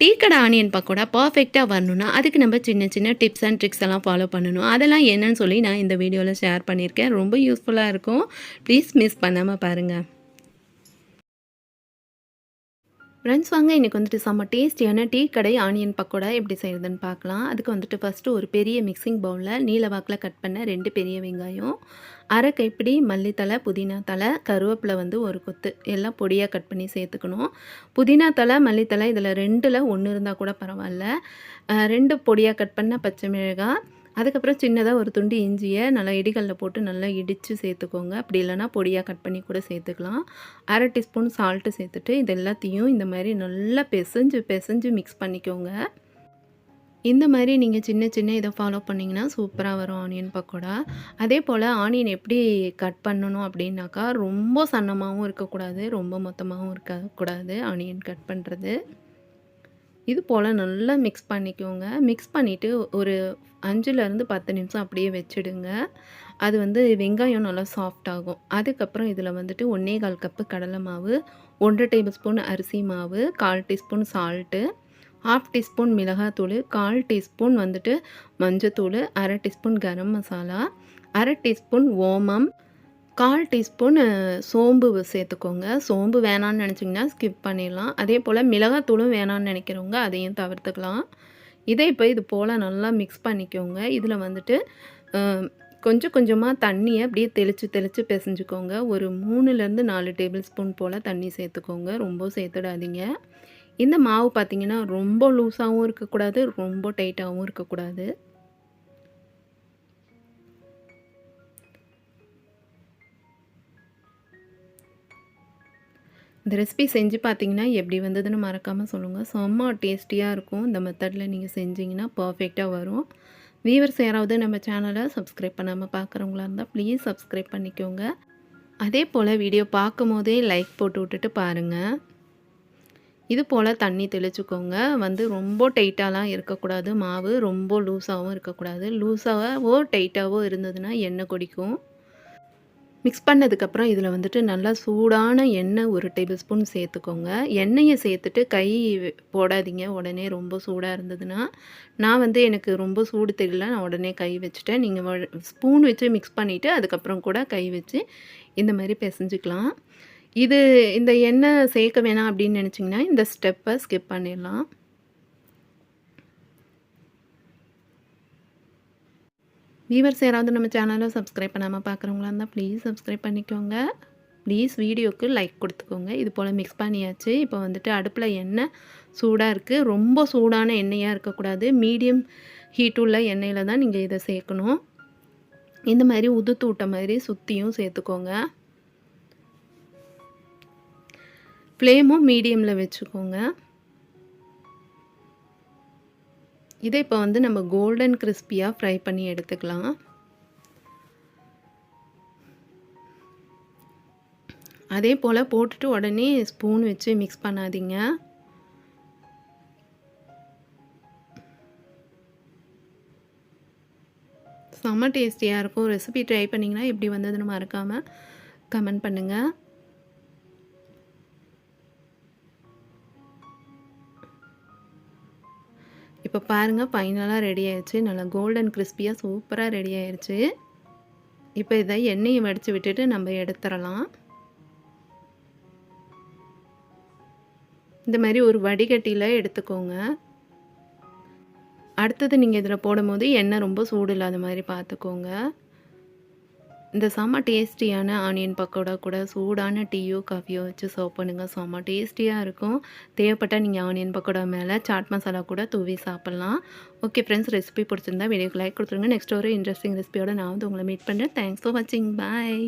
Tea கடை onion pakoda பர்ஃபெக்டாக வரணும்னா அதுக்கு நம்ம சின்ன சின்ன டிப்ஸ் அண்ட் ட்ரிக்ஸ் எல்லாம் ஃபாலோ பண்ணணும். அதெல்லாம் என்னன்னு சொல்லி நான் இந்த வீடியோவில் ஷேர் பண்ணியிருக்கேன். ரொம்ப யூஸ்ஃபுல்லாக இருக்கும். ப்ளீஸ் மிஸ் பண்ணாமல் பாருங்கள் ஃப்ரெண்ட்ஸ் வாங்க. இன்றைக்கி வந்துட்டு செம்ம டேஸ்டியான டீ கடை ஆனியன் பக்கோடா எப்படி செய்கிறதுன்னு பார்க்கலாம். அதுக்கு வந்துட்டு ஃபஸ்ட்டு ஒரு பெரிய மிக்சிங் பவுலில் நீல வாக்கில் கட் பண்ண ரெண்டு பெரிய வெங்காயம் அரை கைப்பிடி மல்லித்தலை புதினா தலை கருவேப்பிலை வந்து ஒரு கொத்து. எல்லாம் பொடியாக கட் பண்ணி சேர்த்துக்கணும். புதினா தலை மல்லித்தலை இதில் ரெண்டில் ஒன்று இருந்தால் கூட பரவாயில்ல. ரெண்டு பொடியாக கட் பண்ண பச்சை மிளகாய் அதுக்கப்புறம் சின்னதாக ஒரு துண்டு இஞ்சியை நல்லா இடிகளில் போட்டு நல்லா இடித்து சேர்த்துக்கோங்க. அப்படி இல்லைன்னா பொடியாக கட் பண்ணி கூட சேர்த்துக்கலாம். அரை டீஸ்பூன் சால்ட்டு சேர்த்துட்டு இது எல்லாத்தையும் இந்த மாதிரி நல்லா பிசைஞ்சு பிசைஞ்சு மிக்ஸ் பண்ணிக்கோங்க. இந்த மாதிரி நீங்கள் சின்ன சின்ன இதை ஃபாலோ பண்ணிங்கன்னா சூப்பராக வரும் ஆனியன் பக்கோடா. அதே போல் ஆனியன் எப்படி கட் பண்ணணும் அப்படின்னாக்கா ரொம்ப சன்னமாகவும் இருக்கக்கூடாது ரொம்ப மொத்தமாகவும் இருக்கக்கூடாது ஆனியன் கட் பண்ணுறது இது போல் நல்லா மிக்ஸ் பண்ணிக்கோங்க. மிக்ஸ் பண்ணிவிட்டு ஒரு அஞ்சுலேருந்து பத்து நிமிஷம் அப்படியே வச்சுடுங்க. அது வந்து வெங்காயம் நல்லா சாஃப்ட் ஆகும். அதுக்கப்புறம் இதில் வந்துட்டு ஒன்றே கால் கப்பு கடலை மாவு ஒன்றரை டேபிள் ஸ்பூன் அரிசி மாவு கால் டீஸ்பூன் சால்ட்டு ஹாஃப் டீஸ்பூன் மிளகாத்தூள் கால் டீஸ்பூன் வந்துட்டு மஞ்சத்தூள் அரை டீஸ்பூன் கரம் மசாலா அரை டீஸ்பூன் ஓமம் கால் டீஸ்பூன் சோம்பு சேர்த்துக்கோங்க. சோம்பு வேணான்னு நினச்சிங்கன்னா ஸ்கிப் பண்ணிடலாம். அதே போல் மிளகாத்தூளும் வேணான்னு நினைக்கிறவங்க அதையும் தவிர்த்துக்கலாம். இதை இப்போ இது போல் நல்லா மிக்ஸ் பண்ணிக்கோங்க. இதில் வந்துட்டு கொஞ்சம் கொஞ்சமாக தண்ணியை அப்படியே தெளித்து தெளித்து பிசைஞ்சுக்கோங்க. ஒரு மூணுலேருந்து நாலு டேபிள் ஸ்பூன் போல் தண்ணி சேர்த்துக்கோங்க. ரொம்ப சேர்த்துடாதீங்க. இந்த மாவு பார்த்திங்கன்னா ரொம்ப லூஸாகவும் இருக்கக்கூடாது ரொம்ப டைட்டாகவும் இருக்கக்கூடாது. இந்த ரெசிபி செஞ்சு பார்த்தீங்கன்னா எப்படி வந்ததுன்னு மறக்காமல் சொல்லுங்கள் செம்ம டேஸ்டியாக இருக்கும். இந்த மெத்தடில் நீங்கள் செஞ்சீங்கன்னா பர்ஃபெக்டாக வரும். வீவர்ஸ் யாராவது நம்ம சேனலை சப்ஸ்கிரைப் பண்ணாமல் பார்க்குறவங்களா இருந்தால் ப்ளீஸ் சப்ஸ்கிரைப் பண்ணிக்கோங்க. அதே போல் வீடியோ பார்க்கும் போதே லைக் போட்டு விட்டுட்டு பாருங்கள் இது போல் தண்ணி தெளிச்சுக்கோங்க. வந்து ரொம்ப டைட்டாலாம் இருக்கக்கூடாது. மாவு ரொம்ப லூஸாகவும் இருக்கக்கூடாது. லூஸாகவோ டைட்டாகவோ இருந்ததுன்னா எண்ணெய் குடிக்கும் மிக்ஸ் பண்ணதுக்கப்புறம் இதில் வந்துட்டு நல்லா சூடான எண்ணெய் ஒரு டேபிள் ஸ்பூன் சேர்த்துக்கோங்க. எண்ணெயை சேர்த்துட்டு கை போடாதீங்க. உடனே ரொம்ப சூடாக இருந்ததுன்னா நான் வந்து எனக்கு ரொம்ப சூடு தெரியல. நான் உடனே கை வச்சுட்டேன். நீங்கள் ஸ்பூன் வச்சு மிக்ஸ் பண்ணிவிட்டு அதுக்கப்புறம் கூட கை வச்சு இந்த மாதிரி பிசைஞ்சிக்கலாம். இது இந்த எண்ணெய் சேர்க்க வேணாம் அப்படின்னு நினச்சிங்கன்னா இந்த ஸ்டெப்பை ஸ்கிப் பண்ணிடலாம். வீவர்ஸ் யாராவது நம்ம சேனலை சப்ஸ்கிரைப் பண்ணாமல் பார்க்குறவங்களா இருந்தால் ப்ளீஸ் சப்ஸ்கிரைப் பண்ணிக்கோங்க. ப்ளீஸ் வீடியோக்கு லைக் கொடுத்துக்கோங்க. இது போல் மிக்ஸ் பண்ணியாச்சு. இப்போ வந்துட்டு அடுப்பில் எண்ணெய் சூடாக இருக்குது ரொம்ப சூடான எண்ணெயாக இருக்கக்கூடாது. மீடியம் ஹீட் உள்ள எண்ணெயில் தான் நீங்கள் இதை சேர்க்கணும். இந்த மாதிரி உதுத்து விட்ட மாதிரி சுற்றியும் சேர்த்துக்கோங்க. ஃப்ளேமும் மீடியமில் வச்சுக்கோங்க. இதை இப்போ வந்து நம்ம கோல்டன் கிறிஸ்பியாக ஃப்ரை பண்ணி எடுத்துக்கலாம். அதே போல் போட்டுட்டு உடனே ஸ்பூன் வச்சு மிக்ஸ் பண்ணாதீங்க. செம்ம டேஸ்டியாக இருக்கும். ரெசிபி ட்ரை பண்ணிங்கன்னா எப்படி வந்ததுன்னு மறக்காமல் கமெண்ட் பண்ணுங்கள் இப்போ பாருங்கள் ஃபைனலாக ரெடி ஆயிடுச்சு நல்லா கோல்டன் கிறிஸ்பியாக சூப்பராக ரெடி ஆயிடுச்சு இப்போ இதை எண்ணெயை வடித்து விட்டுட்டு நம்ம எடுத்துடலாம். இந்த மாதிரி ஒரு வடிகட்டியில் எடுத்துக்கோங்க. அடுத்தது நீங்கள் இதில் போடும்போது எண்ணெய் ரொம்ப சூடு இல்லாத மாதிரி பார்த்துக்கோங்க. இந்த செம்ம டேஸ்டியான ஆனியன் பக்கோடா கூட சூடான டீயோ காஃபியோ வச்சு சர்வ் பண்ணுங்கள் செம்ம டேஸ்டியாக இருக்கும். தேவைப்பட்டால் நீங்கள் ஆனியன் பக்கோடா மேலே சாட் மசாலா கூட தூவி சாப்பிட்லாம். ஓகே ஃப்ரெண்ட்ஸ் ரெசிபி பிடிச்சிருந்தா வீடியோக்கு லைக் கொடுத்துருங்க. நெக்ஸ்ட் ஒரு இன்ட்ரெஸ்டிங் ரெசிபியோட நான் வந்து உங்களை மீட் பண்ணுறேன் தேங்க்ஸ் ஃபார் வாட்சிங் பாய்